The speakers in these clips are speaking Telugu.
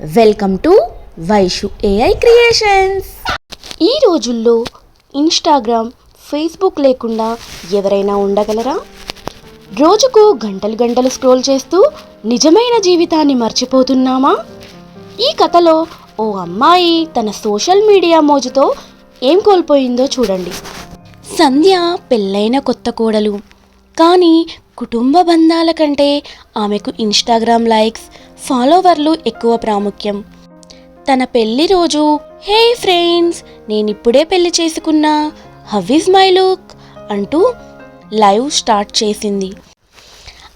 Welcome to Vaishu AI creations ఈ రోజుల్లో ఇన్స్టాగ్రామ్ ఫేస్బుక్ లేకుండా ఎవరైనా ఉండగలరా? రోజుకు గంటలు గంటలు స్క్రోల్ చేస్తూ నిజమైన జీవితాన్ని మర్చిపోతున్నామా? ఈ కథలో ఓ అమ్మాయి తన సోషల్ మీడియా మోజుతో ఏం కోల్పోయిందో చూడండి. సంధ్య పెళ్ళైన కొత్త కోడలు. కానీ కుటుంబ బంధాల కంటే ఆమెకు ఇన్స్టాగ్రామ్ లైక్స్ ఫాలోవర్లు ఎక్కువ ప్రాముఖ్యం. తన పెళ్ళి రోజు హే ఫ్రెండ్స్ నేనిప్పుడే పెళ్ళి చేసుకున్నా హవ్ ఇస్ మై లుక్? అంటూ లైవ్ స్టార్ట్ చేసింది.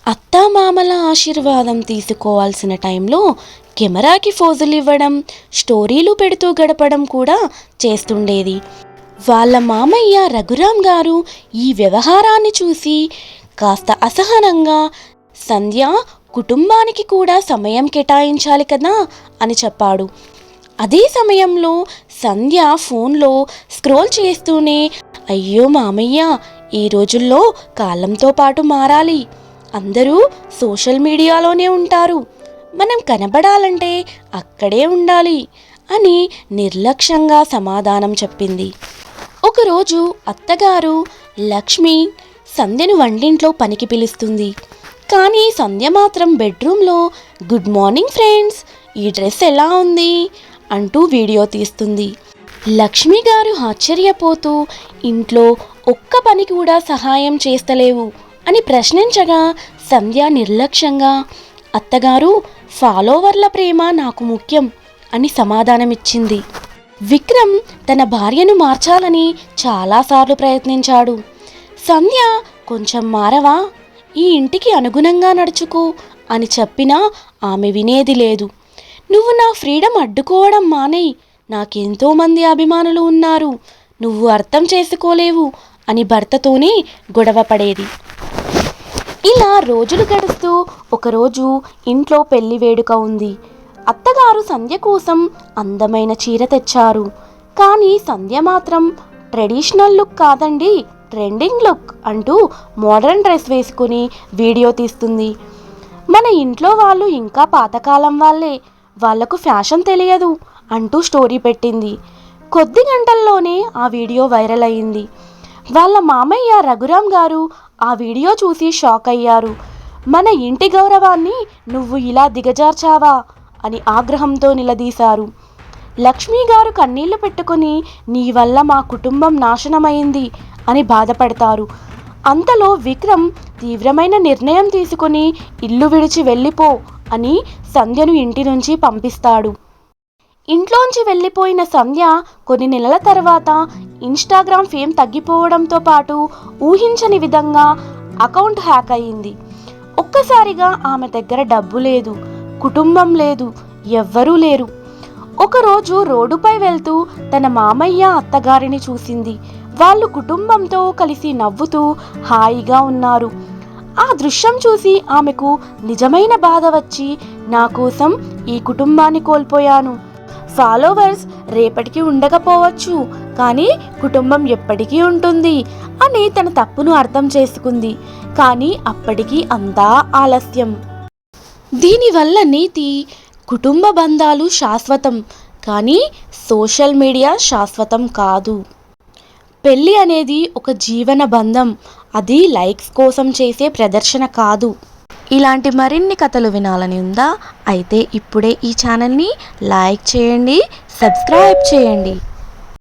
అత్తామామల ఆశీర్వాదం తీసుకోవాల్సిన టైంలో కెమెరాకి ఫోజులు ఇవ్వడం స్టోరీలు పెడుతూ గడపడం కూడా చేస్తుండేది. వాళ్ళ మామయ్య రఘురాం గారు ఈ వ్యవహారాన్ని చూసి కాస్త అసహనంగా సంధ్య కుటుంబానికి కూడా సమయం కేటాయించాలి కదా అని చెప్పాడు. అదే సమయంలో సంధ్య ఫోన్లో స్క్రోల్ చేస్తూనే అయ్యో మామయ్య ఈ రోజుల్లో కాలంతో పాటు మారాలి. అందరూ సోషల్ మీడియాలోనే ఉంటారు. మనం కనబడాలంటే అక్కడే ఉండాలి అని నిర్లక్ష్యంగా సమాధానం చెప్పింది. ఒకరోజు అత్తగారు లక్ష్మి సంధ్యను వంటింట్లో పనికి పిలుస్తుంది. కానీ సంధ్య మాత్రం బెడ్రూమ్లో గుడ్ మార్నింగ్ ఫ్రెండ్స్ ఈ డ్రెస్ ఎలా ఉంది? అంటూ వీడియో తీస్తుంది. లక్ష్మి గారు ఆశ్చర్యపోతూ ఇంట్లో ఒక్క పని కూడా సహాయం చేస్తలేవు అని ప్రశ్నించగా సంధ్య నిర్లక్ష్యంగా అత్తగారు ఫాలోవర్ల ప్రేమ నాకు ముఖ్యం అని సమాధానమిచ్చింది. విక్రమ్ తన భార్యను మార్చాలని చాలాసార్లు ప్రయత్నించాడు. సంధ్య కొంచెం మారవా? ఈ ఇంటికి అనుగుణంగా నడుచుకో అని చెప్పినా ఆమె వినేది లేదు. నువ్వు నా ఫ్రీడమ్ అడ్డుకోవడం మానేయి నాకెంతోమంది అభిమానులు ఉన్నారు. నువ్వు అర్థం చేసుకోలేవు అని భర్తతోనే గొడవ పడేది. ఇలా రోజులు గడుస్తూ ఒకరోజు ఇంట్లో పెళ్ళి వేడుక ఉంది. అత్తగారు సంధ్య కోసం అందమైన చీర తెచ్చారు. కానీ సంధ్య మాత్రం ట్రెడిషనల్ లుక్ కాదండి. ట్రెండింగ్ లుక్ అంటూ మోడర్న్ డ్రెస్ వేసుకుని వీడియో తీస్తుంది. మన ఇంట్లో వాళ్ళు ఇంకా పాతకాలం వాళ్ళే. వాళ్ళకు ఫ్యాషన్ తెలియదు అంటూ స్టోరీ పెట్టింది. కొద్ది గంటల్లోనే ఆ వీడియో వైరల్ అయింది. వాళ్ళ మామయ్య రఘురామ్ గారు ఆ వీడియో చూసి షాక్ అయ్యారు. మన ఇంటి గౌరవాన్ని నువ్వు ఇలా దిగజార్చావా? అని ఆగ్రహంతో నిలదీశారు. లక్ష్మి గారు కన్నీళ్ళు పెట్టుకుని నీ వల్ల మా కుటుంబం నాశనమైంది అని బాధపడతారు. అంతలో విక్రమ్ తీవ్రమైన నిర్ణయం తీసుకుని ఇల్లు విడిచి వెళ్ళిపో అని సంధ్యను ఇంటి నుంచి పంపిస్తాడు. ఇంట్లోంచి వెళ్ళిపోయిన సంధ్య కొన్ని నెలల తర్వాత ఇన్స్టాగ్రామ్ ఫేమ్ తగ్గిపోవడంతో పాటు ఊహించని విధంగా అకౌంట్ హ్యాక్ అయింది ఒక్కసారిగా ఆమె దగ్గర డబ్బు లేదు కుటుంబం లేదు ఎవ్వరూ లేరు. ఒకరోజు రోడ్డుపై వెళ్తూ తన మామయ్య అత్తగారిని చూసింది. వాళ్ళు కుటుంబంతో కలిసి నవ్వుతూ హాయిగా ఉన్నారు. ఆ దృశ్యం చూసి ఆమెకు నిజమైన బాధ వచ్చి నా కోసం ఈ కుటుంబాన్ని కోల్పోయాను. ఫాలోవర్స్ రేపటికి ఉండకపోవచ్చు కానీ కుటుంబం ఎప్పటికీ ఉంటుంది అని తన తప్పును అర్థం చేసుకుంది. కానీ అప్పటికీ అంతా ఆలస్యం. దీనివల్ల నీతి కుటుంబ బంధాలు శాశ్వతం కానీ సోషల్ మీడియా శాశ్వతం కాదు. పెళ్ళి అనేది ఒక జీవన బంధం. అది లైక్స్ కోసం చేసే ప్రదర్శన కాదు. ఇలాంటి మరిన్ని కథలు వినాలని ఉందా? అయితే ఇప్పుడే ఈ ఛానల్ని లైక్ చేయండి సబ్స్క్రైబ్ చేయండి.